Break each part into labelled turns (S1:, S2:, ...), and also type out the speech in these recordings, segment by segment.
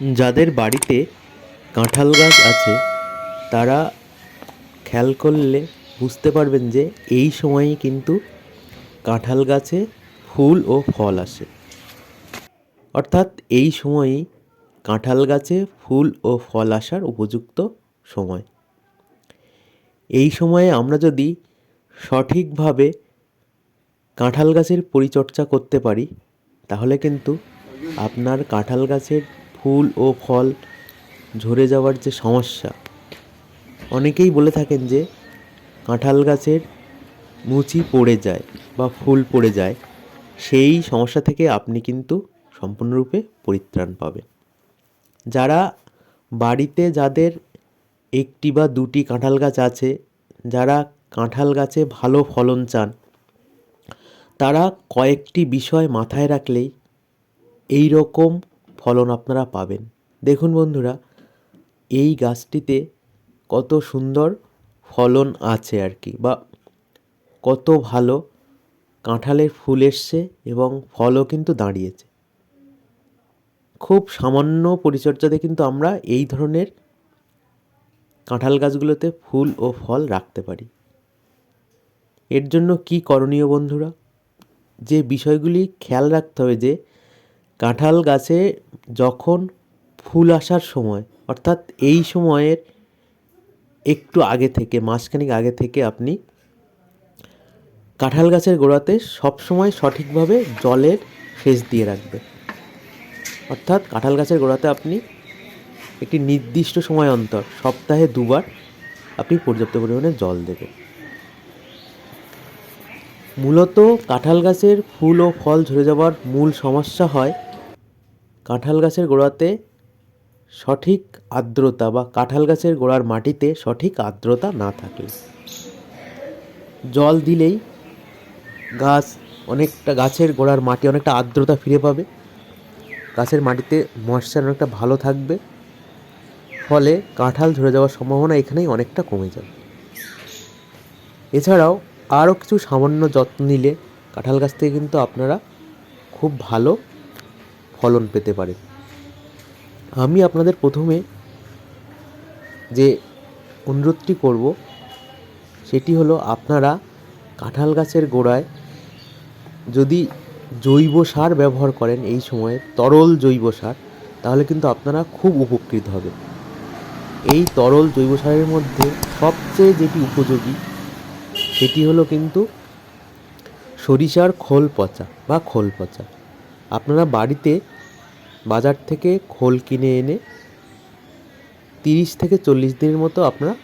S1: যাদের বাড়িতে কাঁঠাল গাছ আছে, তারা খেয়াল করলে বুঝতে পারবেন যে এই সময়েই কিন্তু কাঁঠাল গাছে ফুল ও ফল আসে। অর্থাৎ এই সময়েই কাঁঠাল গাছে ফুল ও ফল আসার উপযুক্ত সময়। এই সময়ে আমরা যদি সঠিকভাবে কাঁঠাল গাছের পরিচর্যা করতে পারি, তাহলে কিন্তু আপনার কাঁঠাল গাছের ফুল ও ফল ঝরে যাওয়ার যে সমস্যা। অনেকেই বলে থাকেন যে, কাঁঠাল গাছের মুচি পড়ে যায় বা ফুল পড়ে যায়, সেই সমস্যা থেকে আপনি কিন্তু সম্পূর্ণরূপে পরিত্রাণ পাবেন। যারা বাড়িতে যাদের একটি বা দুটি কাঁঠাল গাছ আছে, যারা কাঁঠাল গাছে ভালো ফলন চান, তারা কয়েকটি বিষয় মাথায় রাখলেই এই রকম ফলন আপনারা পাবেন। দেখুন বন্ধুরা, এই গাছটিতে কত সুন্দর ফলন আছে আর কি বা কত ভালো কাঁঠালের ফুল এসছে এবং ফলও কিন্তু দাঁড়িয়েছে। খুব সামান্য পরিচর্যাতে কিন্তু আমরা এই ধরনের কাঁঠাল গাছগুলোতে ফুল ও ফল রাখতে পারি। এর জন্য কি করণীয় বন্ধুরা? যে বিষয়গুলি খেয়াল রাখতে হবে যে কাঁঠাল গাছে যখন ফুল আসার সময়, অর্থাৎ এই সময়ের একটু আগে থেকে, মাসখানেক আগে থেকে আপনি কাঁঠাল গাছের গোড়াতে সবসময় সঠিকভাবে জলের সেচ দিয়ে রাখবে অর্থাৎ কাঁঠাল গাছের গোড়াতে আপনি একটি নির্দিষ্ট সময় অন্তর, সপ্তাহে দুবার আপনি পর্যাপ্ত পরিমাণে জল দেবেন। মূলত কাঁঠাল গাছের ফুল ও ফল ঝরে যাওয়ার মূল সমস্যা হয় কাঁঠাল গাছের গোড়াতে সঠিক আর্দ্রতা বা কাঁঠাল গাছের গোড়ার মাটিতে সঠিক আর্দ্রতা না থাকলে। জল দিলেই গাছ অনেকটা, গাছের গোড়ার মাটি অনেকটা আর্দ্রতা ফিরে পাবে। গাছের মাটিতে ময়েশ্চার অনেকটা ভালো থাকবে। ফলে কাঁঠাল ঝরে যাওয়ার সম্ভাবনা এখানেই অনেকটা কমে যাবে। এছাড়াও আরও কিছু সামান্য যত্ন নিলে কাঁঠাল গাছ থেকে কিন্তু আপনারা খুব ভালো ফলন পেতে পারেন। আমি আপনাদের প্রথমে যে অনুরোধটি করব, সেটি হলো আপনারা কাঁঠাল গাছের গোড়ায় যদি জৈব সার ব্যবহার করেন এই সময়ে, তরল জৈব সার, তাহলে কিন্তু আপনারা খুব উপকৃত হবেন। এই তরল জৈব সারের মধ্যে সবচেয়ে যেটি উপযোগী সেটি হলো কিন্তু সরিষার খোল পচা বা খোল পচা। আপনারা বাড়িতে বাজার থেকে খোল কিনে এনে তিরিশ থেকে চল্লিশ দিনের মতো আপনারা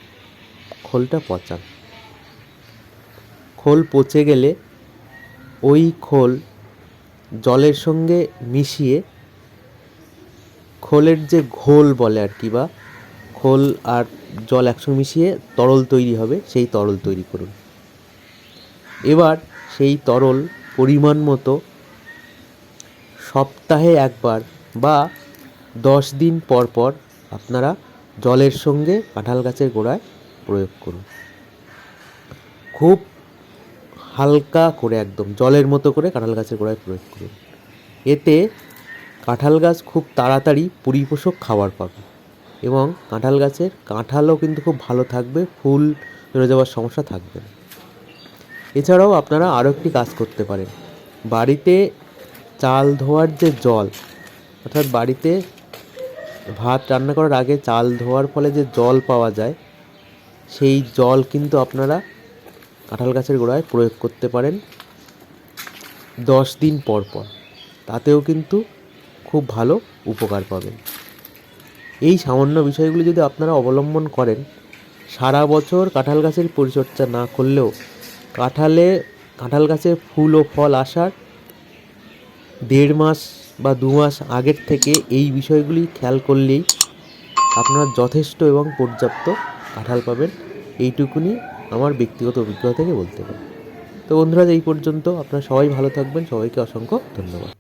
S1: খোলটা পচান। খোল পচে গেলে ওই খোল জলের সঙ্গে মিশিয়ে খোলের যে ঘোল বলে আর কি বা খোল আর জল একসঙ্গে মিশিয়ে তরল তৈরি হবে, সেই তরল তৈরি করুন। এবার সেই তরল পরিমাণ মতো সপ্তাহে একবার বা দশ দিন পর পর আপনারা জলের সঙ্গে কাঁঠাল গাছের গোড়ায় প্রয়োগ করুন। খুব হালকা করে একদম জলের মতো করে কাঁঠাল গাছের গোড়ায় প্রয়োগ করুন। এতে কাঁঠাল গাছ খুব তাড়াতাড়ি পরিপোষক খাবার পাবে এবং কাঁঠাল গাছের কাঁঠালও কিন্তু খুব ভালো থাকবে, ফুল ধরে যাওয়ার সমস্যা থাকবে না। এছাড়াও আপনারা আরও একটি কাজ করতে পারেন। বাড়িতে চাল ধোয়ার যে জল, অর্থাৎ বাড়িতে ভাত রান্না করার আগে চাল ধোয়ার ফলে যে জল পাওয়া যায়, সেই জল কিন্তু আপনারা কাঁঠাল গাছের গোড়ায় প্রয়োগ করতে পারেন দশ দিন পর পর। তাতেও কিন্তু খুব ভালো উপকার পাবেন। এই সামান্য বিষয়গুলি যদি আপনারা অবলম্বন করেন, সারা বছর কাঁঠাল গাছের পরিচর্যা না করলেও কাঁঠালে, কাঁঠাল গাছে ফুল ও ফল আসার দেড় মাস বা দু মাস আগের থেকে এই বিষয়গুলি খেয়াল করলেই আপনারা যথেষ্ট এবং পর্যাপ্ত কাঁঠাল পাবেন। এইটুকুনি আমার ব্যক্তিগত অভিজ্ঞতা থেকে বলতে পারি। তো বন্ধুরা এই পর্যন্ত। আপনারা সবাই ভালো থাকবেন। সবাইকে অসংখ্য ধন্যবাদ।